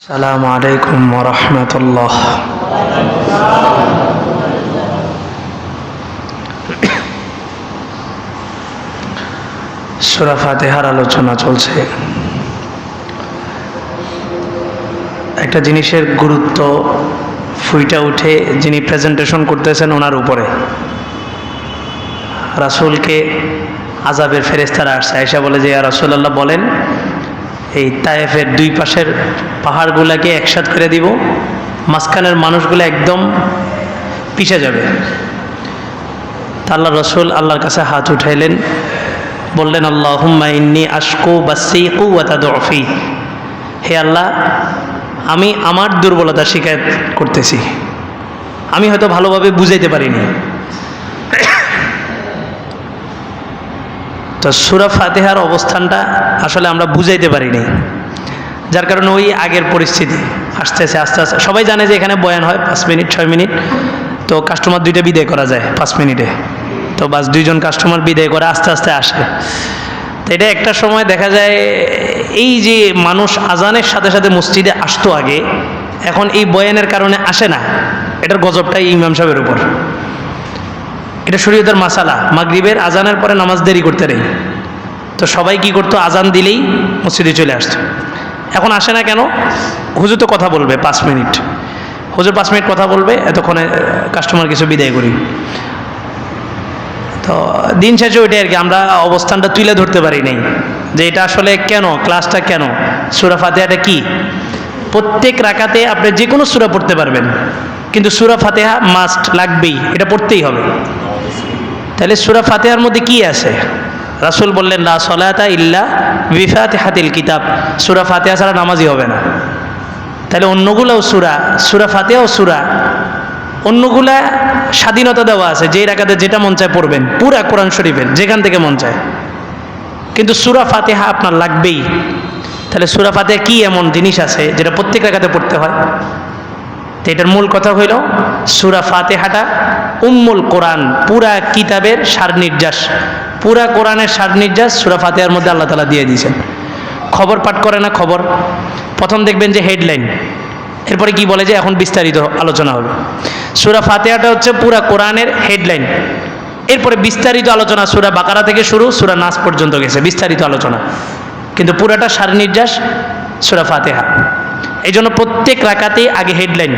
السلام عليكم ورحمة الله সুরা ফাতেহার আলোচনা চলছে একটা জিনিসের গুরুত্ব ফুইটা উঠে যিনি প্রেজেন্টেশন করতেছেন ওনার উপরে রাসূলকে আজাবের ফেরেস্তারা আসছে আয়সা বলে যে রাসূলুল্লাহ বলেন এই তায়েফের দুই পাশের পাহাড়গুলাকে একসাথ করে দিব, মাঝখানের মানুষগুলো একদম পিছে যাবে। তা আল্লাহ রসুল আল্লাহর কাছে হাত উঠাইলেন, বললেন আল্লাহ হুম্মা ইন্নি আশকু বাসি কুয়াতা দফি হে আল্লাহ, আমি আমার দুর্বলতা শিকায়ত করতেছি। আমি হয়তো ভালোভাবে বুঝাইতে পারিনি। তো সুরা ফাতেহার অবস্থানটা আসলে আমরা বুঝাইতে পারিনি। যার কারণে ওই আগের পরিস্থিতি আসতেছে, আস্তে আস্তে। সবাই জানে যে এখানে বয়ান হয় পাঁচ মিনিট, ছয় মিনিট। তো কাস্টমার দুইটা বিদায় করা যায় পাঁচ মিনিটে। তো বাস দুইজন কাস্টমার বিদায় করে আস্তে আস্তে আসে। তো এটা একটা সময় দেখা যায় এই যে মানুষ আজানের সাথে সাথে মসজিদে আসতো আগে, এখন এই বয়ানের কারণে আসে না। এটার গজবটাই ইমাম সাহেবের উপর। এটা শরীয়তের মাসালা। মাগরিবের আজানের পরে নামাজ দেরি করতে নেই। তো সবাই কি করতো? আজান দিলেই মসজিদে চলে আসতো। এখন আসে না কেন? হুজুর তো কথা বলবে পাঁচ মিনিট। হুজুর পাঁচ মিনিট কথা বলবে, এতক্ষণে কাস্টমার কিছু বিদায় করি। তো দিন শেষে ওইটাই আর কি, আমরা অবস্থানটা তুলে ধরতে পারি নাই। যে এটা আসলে কেন? ক্লাসটা কেন? সুরা ফাতেহাটা কি? প্রত্যেক রাকাতে আপনি যে কোনো সুরা পড়তে পারবেন। কিন্তু সুরা ফাতেহা মাস্ট লাগবেই, এটা পড়তেই হবে। তাহলে সুরা ফাতেহার মধ্যে কি আছে? রাসুল বললেন, লা সলাতা ইল্লা বিফাতে হাতিল কিতাব। সুরা ফাতেহা ছাড়া নামাজই হবে না। তাহলে অন্যগুলোও সুরা সুরা ফাতেহাও সুরা। অন্যগুলা স্বাধীনতা দেওয়া আছে, যেই রাখাতে যেটা মন চায় পড়বেন, পুরা কোরআন শরীফের, যেখান থেকে মন চায়। কিন্তু সুরা ফাতেহা আপনার লাগবেই। তাহলে সুরা ফাতেহা কি এমন জিনিস আছে, যেটা প্রত্যেক রাখাতে পড়তে হয়? তো এটার মূল কথা হইল সুরা ফাতেহাটা উম্মুল কোরআন, পুরা কিতাবের সার নির্যাস পুরা কোরআনের সার নির্যাস সুরা ফাতেহার মধ্যে আল্লাহ তালা দিয়ে দিয়েছেন। খবর পাঠ করে না খবর? প্রথম দেখবেন যে হেডলাইন, এরপরে কি বলে যে এখন বিস্তারিত আলোচনা হবে। সুরা ফাতেহাটা হচ্ছে পুরা কোরআনের হেডলাইন। এরপরে বিস্তারিত আলোচনা, সুরা বাকারা থেকে শুরু, সুরা নাস পর্যন্ত গেছে, বিস্তারিত আলোচনা। কিন্তু পুরাটা সার নির্যাস সুরা ফাতেহা। এই জন্য প্রত্যেক রাকাতেই আগে হেডলাইন।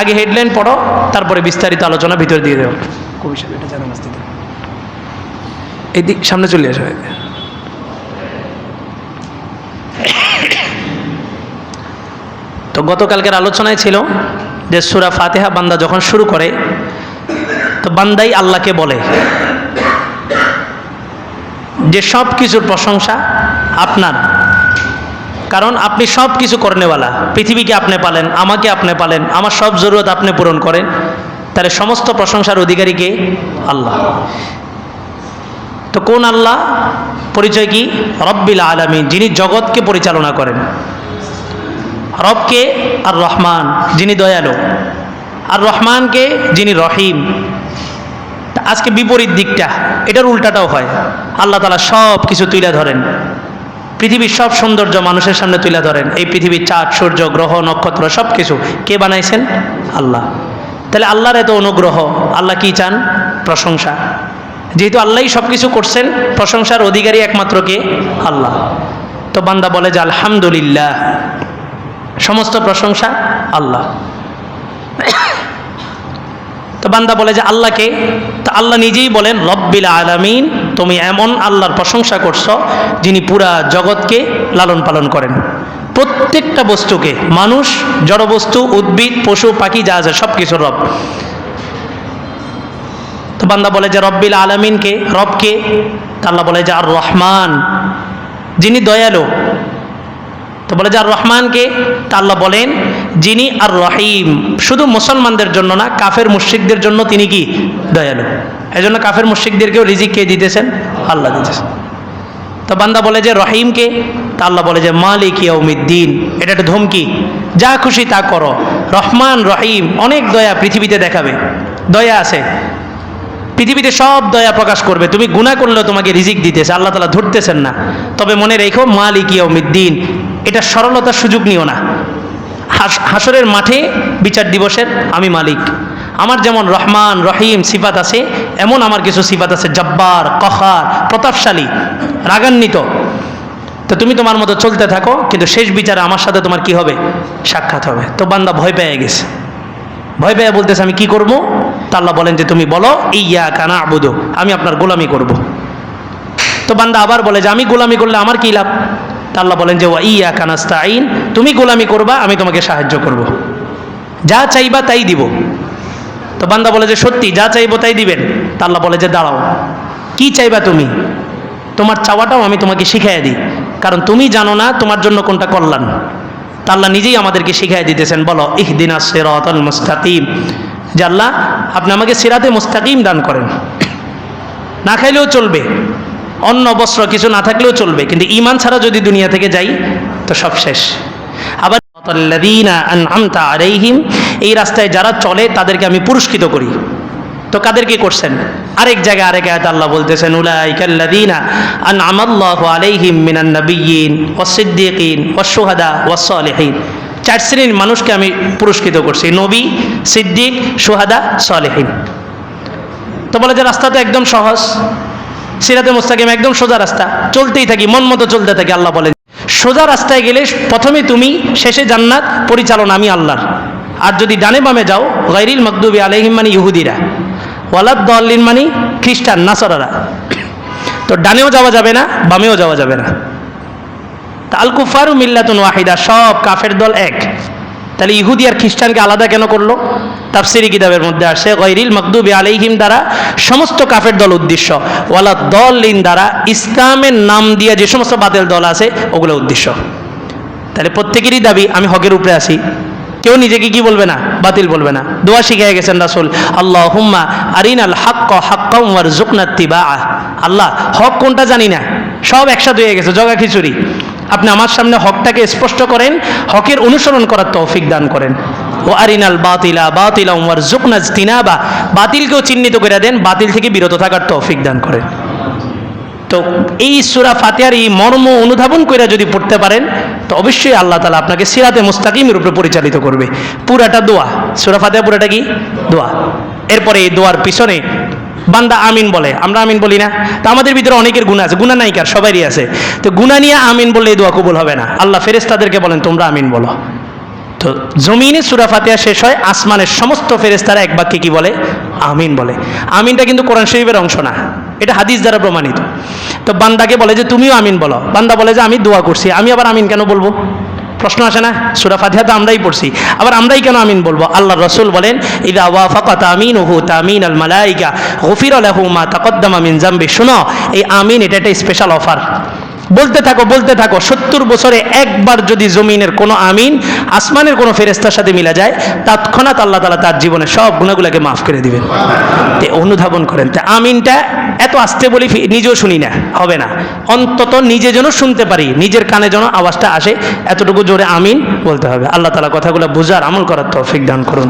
আগে হেডলাইন পড়ো তারপরে বিস্তারিত আলোচনা ভিতরে দিয়ে দেবো। কবি সাহেব এটা জানা মাস্তিতে এদিক সামনে চলে আসবে তো গতকালকের আলোচনায় ছিল যে সুরা ফাতেহা বান্দা যখন শুরু করে তো বান্দাই আল্লাহকে বলে যে সব কিছুর প্রশংসা আপনার। কারণ আপনি সব কিছু করনেওয়ালা। পৃথিবীকে আপনি পালেন, আমাকে আপনি পালেন, আমার সব জরুরত আপনি পূরণ করেন। তাহলে সমস্ত প্রশংসার অধিকারীকে আল্লাহ। তো কোন আল্লাহ? পরিচয় কি? রব্বিল আলমিন, যিনি জগৎকে পরিচালনা করেন। রবকে আর রহমান, যিনি দয়ালু। আর রহমানকে যিনি রহিম। আজকে বিপরীত দিকটা, এটার উল্টাটাও হয়। আল্লাহ তালা সব কিছু তুলে ধরেন। পৃথিবীর সব সৌন্দর্য মানুষের সামনে তুলে ধরেন। এই পৃথিবীর চাঁদ, সূর্য, গ্রহ, নক্ষত্র সব কিছু কে বানাইছেন? আল্লাহ। তাহলে আল্লাহর এত অনুগ্রহ, আল্লাহ কি চান? প্রশংসা। যেহেতু আল্লাহই সব কিছু করছেন, প্রশংসার অধিকারী একমাত্র কে? আল্লাহ। তো বান্দা বলে যে, আলহামদুলিল্লাহ। সমস্ত প্রশংসা আল্লাহ। তো বান্দা বলে যে আল্লাহকে, তো আল্লাহ নিজেই বলেন, রব্বিল আলামিন, তুমি এমন আল্লাহর প্রশংসা করছ যিনি পুরা জগৎকে লালন পালন করেন। প্রত্যেকটা বস্তুকে, মানুষ জড়বস্তু উদ্ভিদ, পশু, পাখি, যা আছে সব কিছুর রব। তো বান্দা বলে যে রব্বিল আলমিনকে, রবকে আল্লাহ বলে যে আর রহমান যিনি দয়ালু। তো বলে যে আর রহমানকে আল্লাহ বলেন যিনি আর রহিম। শুধু মুসলমানদের জন্য না, কাফের মুশ্রিকদের জন্য তিনি কি? দয়ালু। এই জন্য কাফের মুশ্রিকদেরকেও রিজিক কে দিতেছেন? আল্লাহ দিতেছেন। তো বান্দা বলে যে রহিমকে তা আল্লাহ বলে যে, মালিক ইয়ৌমিদ্দিন এটা একটা ধমকি। যা খুশি তা করো। রহমান, রহিম, অনেক দয়া পৃথিবীতে দেখাবে। দয়া আছে। পৃথিবীতে সব দয়া প্রকাশ করবে। তুমি গুণা করলেও তোমাকে রিজিক দিতেছে। আল্লাহ তালা ধরতেছেন না। তবে মনে রেখো, মালিক ইয়ৌমিদ্দিন এটা সরলতার সুযোগ নিও না। হাসরের মাঠে বিচার দিবসের আমি মালিক। আমার যেমন রহমান, রহিম সিফাত আছে, এমন আমার কিছু সিফাত আছে। জব্বার কহার প্রতাপশালী, রাগান্বিত। তো তুমি তোমার মতো চলতে থাকো, কিন্তু শেষ বিচারে আমার সাথে তোমার কি হবে? সাক্ষাৎ হবে। তো বান্দা ভয় পেয়ে গেছে। ভয় পেয়ে বলতেছে, আমি কি করব? তা আল্লাহ বলেন যে, তুমি বলো ইয়া কানা আবুদো আমি আপনার গোলামি করব। তো বান্দা আবার বলে যে, আমি গোলামি করলে আমার কি লাভ? তা আল্লাহ বলেন যে, ওয়া ইয়া কানাস্তা আইন তুমি গোলামি করবা, আমি তোমাকে সাহায্য করব। যা চাইবা তাই দিব। তো বান্দা বলে যে, সত্যি, যা চাইব তাই দিবেন। তা আল্লাহ বলে যে, দাঁড়াও, কি চাইবা তুমি? তোমার চাওয়াটাও আমি তোমাকে শিখাই দিই। কারণ তুমি জানো না তোমার জন্য কোনটা কল্যাণ। তা আল্লাহ নিজেই আমাদেরকে শিখাই দিতেছেন, বলো, ইহদিনা সিরাতাল মুস্তাকিম। যে আল্লাহ, আপনি আমাকে সিরাতে মুস্তাকিম দান করেন। না খাইলেও চলবে। অন্ন, বস্ত্র কিছু না থাকলেও চলবে। কিন্তু ইমান ছাড়া যদি দুনিয়া থেকে যাই, তো সব শেষ। আবার এই রাস্তায় যারা চলে তাদেরকে আমি পুরস্কৃত করি। তো কাদেরকে করছেন? আরেক জায়গায় আরেক আয়াত আল্লাহ বলতেছেন, উলাইকাল্লাযীনা আনআমাল্লাহু আলাইহিম মিনান নাবিয়্যিন ওয়াস-সিদ্দীকিন ওয়াস-শুহাদা ওয়াস-সালিহিন চার শ্রেণির মানুষকে আমি পুরস্কৃত করছি, নবী, সিদ্দিক সুহাদা সালেহিন। তো বলে যে রাস্তা তো একদম সহজ, সিরাতে মুস্তাকিম একদম সোজা রাস্তা, চলতেই থাকি, মন মতো চলতে থাকি, আল্লাহ বলেন। সোজা রাস্তায় গেলে প্রথমে তুমি, শেষে জান্নাত, পরিচালনা আমি আল্লাহর। আর যদি ডানে বামে যাও গাইরিল মকদুবি আলহিম মানে ইহুদিরা, ওয়ালাদ দল্লিন মানে খ্রিস্টান, নাসরারা। তো ডানেও যাওয়া যাবে না, বামেও যাওয়া যাবে না। তা আল কুফারু মিল্লাতুন ওয়াহিদা, সব কাফের দল এক। তাহলে ইহুদি আর খ্রিস্টানকে আলাদা কেন করল? তাফসিরি কিতাবের মধ্যে আসে গৈরিল মকদুবি আলাইহিম দ্বারা সমস্ত কাফের দল উদ্দেশ্য, ওয়ালা দল লিন দ্বারা ইসলামের নাম দিয়ে যে সমস্ত বাতিল দল আছে, ওগুলো উদ্দেশ্য। তাহলে প্রত্যেকেরই দাবি, আমি হকের উপরে আসি কেউ নিজেকে কি বলবে না? বাতিল বলবে না। দোয়া শিখাই গেছেন রাসুল আল্লাহ হুম্মা আরিন আল হাক্ক হাক্কাম ওয়ার জুকনাত্তিবা আল্লাহ, হক কোনটা জানি না। সব একসাথে হয়ে গেছে, জগা খিচুড়ি। আপনি আমার সামনে হকটাকে স্পষ্ট করেন, হকের অনুসরণ করার তৌফিক দান করেন। ও আরিনাল বাতিলা বাতিলা ওয়ার জুকনাজ তিনাবা বাতিলকেও চিহ্নিত করে দেন, বাতিল থেকে বিরত থাকার তৌফিক দান করেন। তো এই সুরা ফাতিহার এই মর্ম অনুধাবন করে যদি পড়তে পারেন, তো অবশ্যই আল্লাহ তালা আপনাকে সিরাতে মুস্তাকিমের উপরে পরিচালিত করবে। পুরাটা দোয়া। সুরা ফাতিহা পুরাটা কি? দোয়া। এরপরে এই দোয়ার পিছনে বান্দা আমিন বলে। আমরা আমিন বলি না? তো আমাদের ভিতরে অনেকের গুণা আছে। গুণা নাইকার সবারই আছে। তো গুণা নিয়ে আমিন বললে এই দোয়া কবুল হবে না। আল্লাহ ফেরেস্তাদেরকে বলেন, তোমরা আমিন বলো। তো জমিনে সুরা ফাতিহা শেষ হয়, আসমানের সমস্ত ফেরেস্তারা এক বাক্যে কি বলে? আমিন বলে। আমিনটা কিন্তু কোরআন শরীফের অংশ না। এটা হাদিস দ্বারা প্রমাণিত। তো বান্দাকে বলে যে, তুমিও আমিন বলো। বান্দা বলে যে, আমি দোয়া করছি। আমি আবার আমিন কেন বলব? প্রশ্ন আসে না? সুরা ফাতিহা তো আমরাই পড়ছি। আবার আমরাই কেন আমিন বলব? আল্লাহ রসুল বলেন, ইদা ওয়া ওয়াফাকাত আমিন ওহু তামিন আল মালাইকা, গফির আলহু মা তাকদ্দামা মিন জাম্বি। শোনো, এই আমিন এটা একটা স্পেশাল অফার বলতে থাকো বলতে থাকো, সত্তর বছরে একবার যদি জমিনের কোনো আমিন, আসমানের কোনো ফেরেস্তার সাথে মিলা যায়, তৎক্ষণাৎ আল্লাহ তালা তার জীবনে সব গুণাগুলাকে মাফ করে দিবেন। তে অনুধাবন করেন, তা আমিনটা এত আসতে বলি নিজেও শুনি না, হবে না। অন্তত নিজে যেন শুনতে পারি, নিজের কানে যেন আওয়াজটা আসে, এতটুকু জোরে আমিন বলতে হবে। আল্লাহ তালা কথাগুলো বুঝার আমল করার তৌফিক দান করুন।